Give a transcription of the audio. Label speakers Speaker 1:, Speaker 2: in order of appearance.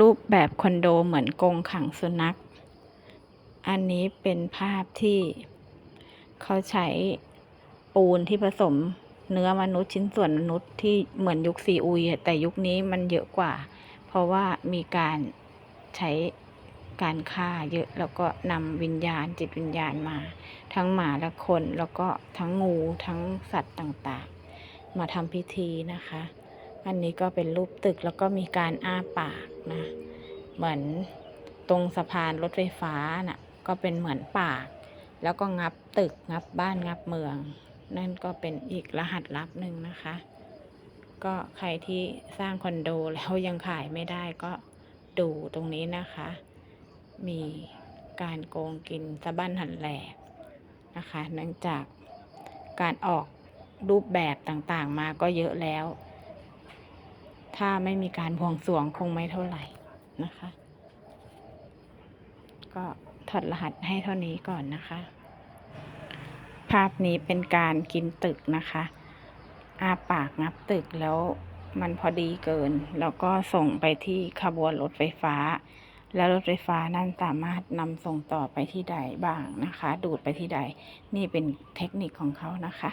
Speaker 1: รูปแบบคอนโดเหมือนกรงขังสุนัข อันนี้เป็นภาพที่เขาใช้ปูนที่ผสมเนื้อมนุษย์ชิ้นส่วนมนุษย์ที่เหมือนยุคซีอุย แต่ยุคนี้มันเยอะกว่า เพราะว่ามีการใช้การฆ่าเยอะแล้วก็นำวิญญาณจิตวิญญาณมา ทั้งหมาและคนแล้วก็ทั้งงูทั้งสัตว์ต่างๆ มาทำพิธีนะคะ อันนี้ก็เป็นรูปตึกแล้วก็มีการอ้าปากนะ เหมือนตรงสะพานรถไฟฟ้าน่ะก็เป็นเหมือนปาก แล้วก็งับตึกงับบ้านงับเมือง นั่นก็เป็นอีกรหัสลับหนึ่งนะคะ ก็ใครที่สร้างคอนโดแล้วยังขายไม่ได้ก็ดูตรงนี้นะคะ มีการโกงกินสะบั้นหันแหลกนะคะ เนื่องจากการออกรูปแบบต่างๆมาก็เยอะแล้ว ถ้าไม่มีการบวงสรวงคงไม่เท่าไหร่นะคะ ก็ถอดรหัสให้เท่านี้ก่อนนะคะ ภาพนี้เป็นการกินตึกนะคะอาปากงับตึกแล้วมันพอดีเกิน แล้วก็ส่งไปที่ขบวนรถไฟฟ้า แล้วรถไฟฟ้านั้นสามารถนำส่งต่อไปที่ใดบ้างนะคะ ดูดไปที่ใด นี่เป็นเทคนิคของเขานะคะ